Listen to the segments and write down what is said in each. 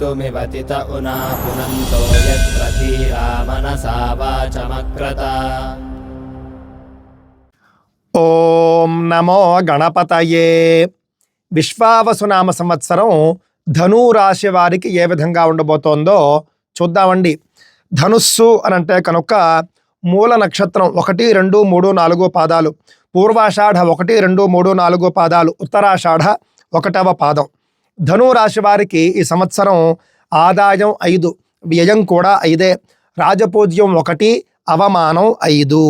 कर्तुमिवतित उना पुनन्तो यत्र धीरा मनसा वाचमक्रत ఓం నమో గణపతయే విశ్వావసునామ సంవత్సరం ధను రాశి వారికి ఏ విధంగా ఉండబోతోందో చూద్దామండి ధనుస్సు అని అంటే కనుక మూల నక్షత్రం ఒకటి రెండు మూడు నాలుగు పాదాలు పూర్వాషాఢ ఒకటి రెండు మూడు నాలుగు పాదాలు ఉత్తరాషాఢ ఒకటవ పాదం ధను రాశి వారికి ఈ సంవత్సరం ఆదాయం ఐదు వ్యయం కూడా ఐదే రాజపూజ్యం ఒకటి అవమానం ఐదు.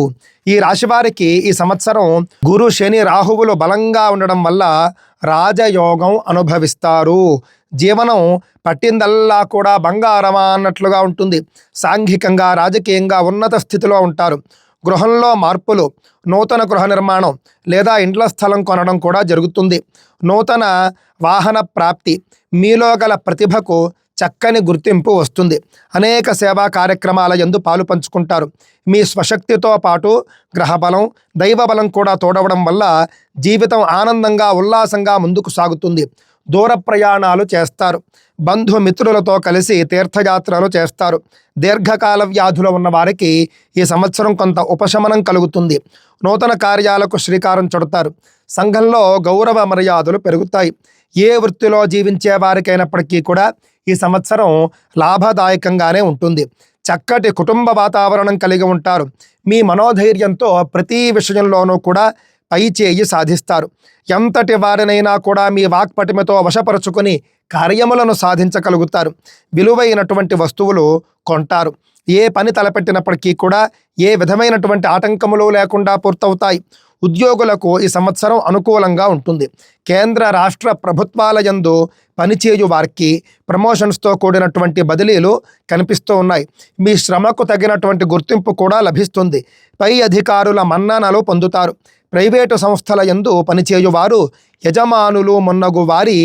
ఈ రాశి వారికి ఈ సంవత్సరం గురు శని రాహువులు బలంగా ఉండడం వల్ల రాజయోగం అనుభవిస్తారు. జీవనం పట్టిందల్లా కూడా బంగారమా అన్నట్లుగా ఉంటుంది. సాంఘికంగా రాజకీయంగా ఉన్నత స్థితిలో ఉంటారు. గృహంలో మార్పులు నూతన గృహ నిర్మాణం లేదా ఇండ్ల స్థలం కొనడం కూడా జరుగుతుంది. నూతన వాహన ప్రాప్తి మీలో గల ప్రతిభకు చక్కని గుర్తింపు వస్తుంది. అనేక సేవా కార్యక్రమాల ఎందు పాలు పంచుకుంటారు. మీ స్వశక్తితో పాటు గ్రహబలం దైవబలం కూడా తోడవడం వల్ల జీవితం ఆనందంగా ఉల్లాసంగా ముందుకు సాగుతుంది. దూర ప్రయాణాలు చేస్తారు. బంధుమిత్రులతో కలిసి తీర్థయాత్రలు చేస్తారు. దీర్ఘకాల వ్యాధులు ఉన్న వారికి ఈ సంవత్సరం కొంత ఉపశమనం కలుగుతుంది. నూతన కార్యాలకు శ్రీకారం చుడతారు. సంఘంలో గౌరవ మర్యాదలు పెరుగుతాయి. ఏ వృత్తిలో జీవించే వారికైనప్పటికీ కూడా ఈ సంవత్సరం లాభదాయకంగానే ఉంటుంది. చక్కటి కుటుంబ వాతావరణం కలిగి ఉంటారు. మీ మనోధైర్యంతో ప్రతి విషయంలోనూ కూడా పై చేయి సాధిస్తారు. ఎంతటి వారినైనా కూడా మీ వాక్పటిమతో వశపరుచుకొని కార్యములను సాధించగలుగుతారు. విలువైనటువంటి వస్తువులు కొంటారు. ఏ పని తలపెట్టినప్పటికీ కూడా ఏ విధమైనటువంటి ఆటంకములు లేకుండా పూర్తవుతాయి. ఉద్యోగులకు ఈ సంవత్సరం అనుకూలంగా ఉంటుంది. కేంద్ర రాష్ట్ర ప్రభుత్వాల యందు పనిచేయు వారికి ప్రమోషన్స్తో కూడినటువంటి బదిలీలు కనిపిస్తూ ఉన్నాయి. మీ శ్రమకు తగినటువంటి గుర్తింపు కూడా లభిస్తుంది. పై అధికారుల మన్ననలు పొందుతారు. ప్రైవేటు సంస్థల యందు పనిచేయువారు యజమానులు మొన్నగు వారి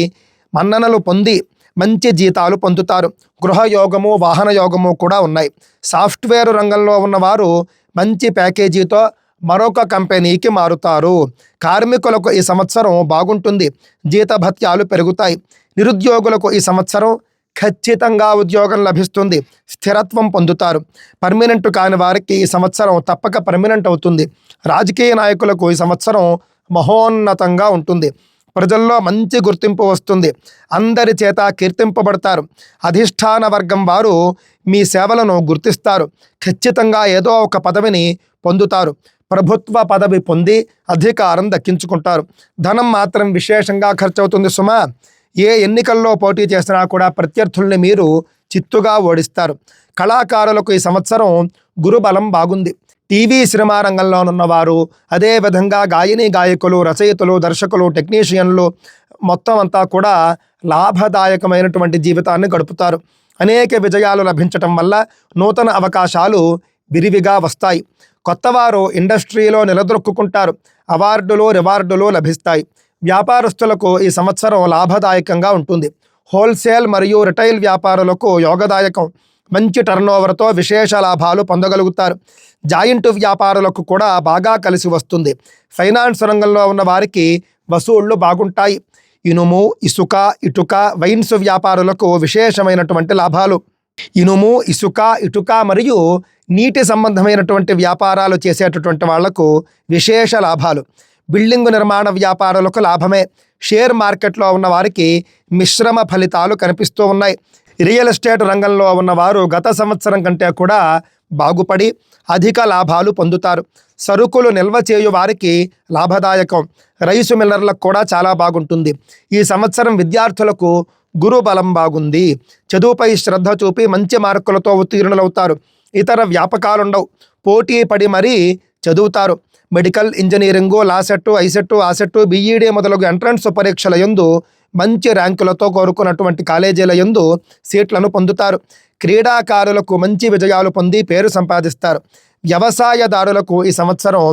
మన్ననలు పొంది మంచి జీతాలు పొందుతారు. గృహయోగము వాహనయోగము కూడా ఉన్నాయి. సాఫ్ట్వేర్ రంగంలో ఉన్నవారు మంచి ప్యాకేజీతో మరొక కంపెనీకి మారుతారు. కార్మికులకు ఈ సంవత్సరం బాగుంటుంది. జీతభత్యాలు పెరుగుతాయి. నిరుద్యోగులకు ఈ సంవత్సరం ఖచ్చితంగా ఉద్యోగం లభిస్తుంది. స్థిరత్వం పొందుతారు. పర్మనెంట్ కాని వారికి ఈ సంవత్సరం తప్పక పర్మనెంట్ అవుతుంది. రాజకీయ నాయకులకు ఈ సంవత్సరం మహోన్నతంగా ఉంటుంది. ప్రజల్లో మంచి గుర్తింపు వస్తుంది. అందరి చేత కీర్తింపబడతారు. అధిష్టాన వర్గం వారు మీ సేవలను గుర్తిస్తారు. ఖచ్చితంగా ఏదో ఒక పదవిని పొందుతారు. ప్రభుత్వ పదవి పొంది అధికారం దక్కించుకుంటారు. ధనం మాత్రం విశేషంగా ఖర్చవుతుంది సుమా. ఏ ఎన్నికల్లో పోటీ చేసినా కూడా ప్రత్యర్థుల్ని మీరు చిత్తుగా ఓడిస్తారు. కళాకారులకు ఈ సంవత్సరం గురుబలం బాగుంది. టీవీ సినిమా రంగంలోనున్న వారు అదేవిధంగా గాయని గాయకులు రచయితలు దర్శకులు టెక్నీషియన్లు మొత్తం అంతా కూడా లాభదాయకమైనటువంటి జీవితాన్ని గడుపుతారు. అనేక విజయాలు లభించటం వల్ల నూతన అవకాశాలు విరివిగా వస్తాయి. కొత్తవారు ఇండస్ట్రీలో నిలదొక్కుంటారు అవార్డులు రివార్డులు లభిస్తాయి. వ్యాపారస్తులకు ఈ సంవత్సరం లాభదాయకంగా ఉంటుంది. హోల్సేల్ మరియు రిటైల్ వ్యాపారులకు యోగదాయకం. మంచి టర్నోవర్తో విశేష లాభాలు పొందగలుగుతారు. జాయింట్ వ్యాపారులకు కూడా బాగా కలిసి వస్తుంది. ఫైనాన్స్ రంగంలో ఉన్న వారికి వసూళ్ళు బాగుంటాయి. ఇనుము ఇసుక ఇటుక వైన్స్ వ్యాపారులకు విశేషమైనటువంటి లాభాలు. ఇనుము ఇసుక ఇటుక మరియు నీటి సంబంధమైనటువంటి వ్యాపారాలు చేసేటటువంటి వాళ్ళకు విశేష లాభాలు. బిల్డింగ్ నిర్మాణ వ్యాపారులకు లాభమే. షేర్ మార్కెట్లో ఉన్న వారికి మిశ్రమ ఫలితాలు కనిపిస్తూ ఉన్నాయి. రియల్ ఎస్టేట్ రంగంలో ఉన్నవారు గత సంవత్సరం కంటే కూడా బాగుపడి అధిక లాభాలు పొందుతారు. సరుకులు నిల్వ చేయు వారికి లాభదాయకం. రైసు మిల్లర్లకు కూడా చాలా బాగుంటుంది. ఈ సంవత్సరం విద్యార్థులకు గురు బలం బాగుంది. చదువుపై శ్రద్ధ చూపి మంచి మార్కులతో ఉత్తీర్ణులవుతారు. ఇతర వ్యాపకాలుండవు. పోటీ పడి మరీ చదువుతారు. మెడికల్ ఇంజనీరింగు లాసెట్టు ఐసెట్టు ఆసెట్టు బీఈడీ మొదలగు ఎంట్రన్స్ పరీక్షల యందు మంచి ర్యాంకులతో కోరుకున్నటువంటి కాలేజీల యందు సీట్లను పొందుతారు. క్రీడాకారులకు మంచి విజయాలు పొంది పేరు సంపాదిస్తారు. వ్యవసాయదారులకు ఈ సంవత్సరం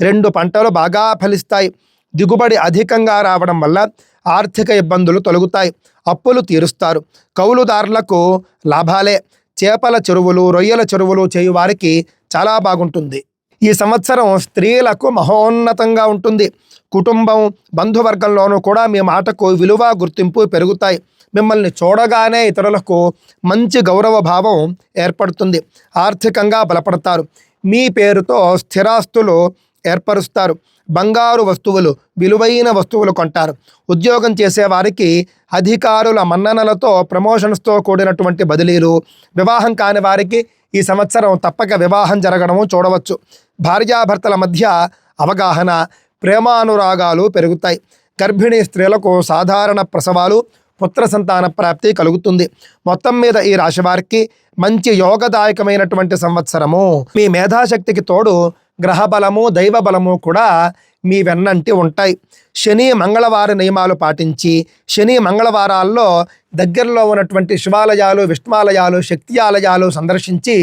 రెండు పంటలు బాగా ఫలిస్తాయి. దిగుబడి అధికంగా రావడం వల్ల ఆర్థిక ఇబ్బందులు తొలగుతాయి. అప్పులు తీరుస్తారు. కౌలుదారులకు లాభాలే. చేపల చెరువులు రొయ్యల చెరువులు చేయు వారికి చాలా బాగుంటుంది. ఈ సంవత్సరం స్త్రీలకు మహోన్నతంగా ఉంటుంది. కుటుంబం బంధువర్గంలోనూ కూడా మీ మాటకు విలువ గుర్తింపు పెరుగుతాయి. మిమ్మల్ని చూడగానే ఇతరులకు మంచి గౌరవ భావం ఏర్పడుతుంది. ఆర్థికంగా బలపడతారు. మీ పేరుతో స్థిరాస్తులు ఏర్పరుస్తారు. బంగారు వస్తువులు విలువైన వస్తువులు కొంటారు. ఉద్యోగం చేసేవారికి అధికారుల మన్ననలతో ప్రమోషన్స్తో కూడినటువంటి బదిలీలు వివాహం కాని వారికి ఈ సంవత్సరం తప్పక వివాహం జరగడము చూడవచ్చు. భార్యాభర్తల మధ్య అవగాహన ప్రేమానురాగాలు పెరుగుతాయి. గర్భిణీ స్త్రీలకు సాధారణ ప్రసవాలు పుత్ర సంతాన ప్రాప్తి కలుగుతుంది. మొత్తం మీద ఈ రాశివారికి మంచి యోగదాయకమైనటువంటి సంవత్సరము. మీ మేధాశక్తికి తోడు గ్రహ బలము దైవ బలము కూడా మీ వెన్నంటి ఉంటాయి. శని మంగళవార నియమాలు పాటించి శని మంగళవారాల్లో దగ్గరలో ఉన్నటువంటి శివాలయాలు విష్ణువాలయాలు శక్తి ఆలయాలు సందర్శించి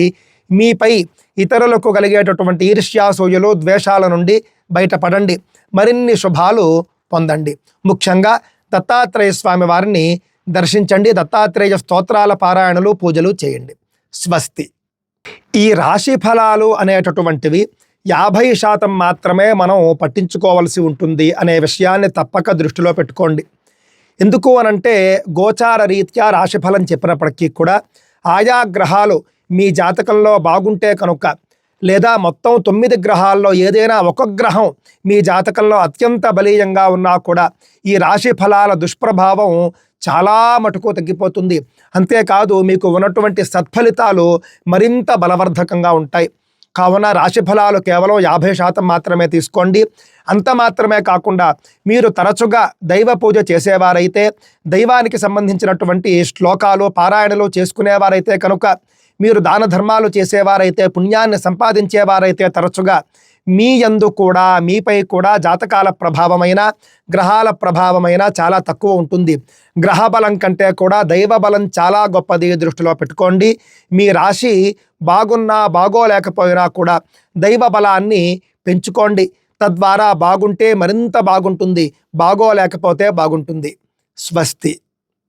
మీపై ఇతరులకు కలిగేటటువంటి ఈర్ష్యాసూయలు ద్వేషాల నుండి బయటపడండి. మరిన్ని శుభాలు పొందండి. ముఖ్యంగా దత్తాత్రేయ స్వామి వారిని దర్శించండి. దత్తాత్రేయ స్తోత్రాల పారాయణలు పూజలు చేయండి. స్వస్తి. ఈ రాశి ఫలాలు అనేటటువంటివి యాభై శాతం మాత్రమే మనం పట్టించుకోవాల్సి ఉంటుంది అనే విషయాన్ని తప్పక దృష్టిలో పెట్టుకోండి. ఎందుకు అనంటే గోచార రీత్యా రాశిఫలం చెప్పినప్పటికీ కూడా ఆయా గ్రహాలు మీ జాతకంలో బాగుంటే కనుక లేదా మొత్తం తొమ్మిది గ్రహాల్లో ఏదైనా ఒక గ్రహం మీ జాతకంలో అత్యంత బలీయంగా ఉన్నా కూడా ఈ రాశి ఫలాల దుష్ప్రభావం చాలా మటుకు తగ్గిపోతుంది. అంతేకాదు మీకు ఉన్నటువంటి సత్ఫలితాలు మరింత బలవర్ధకంగా ఉంటాయి. కావున రాశి ఫలాలు కేవలం యాభై శాతం మాత్రమే తీసుకోండి. అంత మాత్రమే కాకుండా మీరు తరచుగా దైవ పూజ చేసేవారైతే దైవానికి సంబంధించినటువంటి శ్లోకాలు పారాయణలు చేసుకునేవారైతే కనుక మీరు దాన ధర్మాలు చేసేవారైతే పుణ్యాన్ని సంపాదించేవారైతే తరచుగా మీ యందు కూడా మీపై కూడా జాతకాల ప్రభావమైన గ్రహాల ప్రభావమైన చాలా తక్కువ ఉంటుంది. గ్రహ బలం కంటే కూడా దైవ బలం చాలా గొప్పది దృష్టిలో పెట్టుకోండి. మీ రాశి బాగున్నా బాగోలేకపోయినా కూడా దైవ బలాన్ని పెంచుకోండి. తద్వారా బాగుంటే మరింత బాగుంటుంది. బాగోలేకపోతే బాగుంటుంది. స్వస్తి.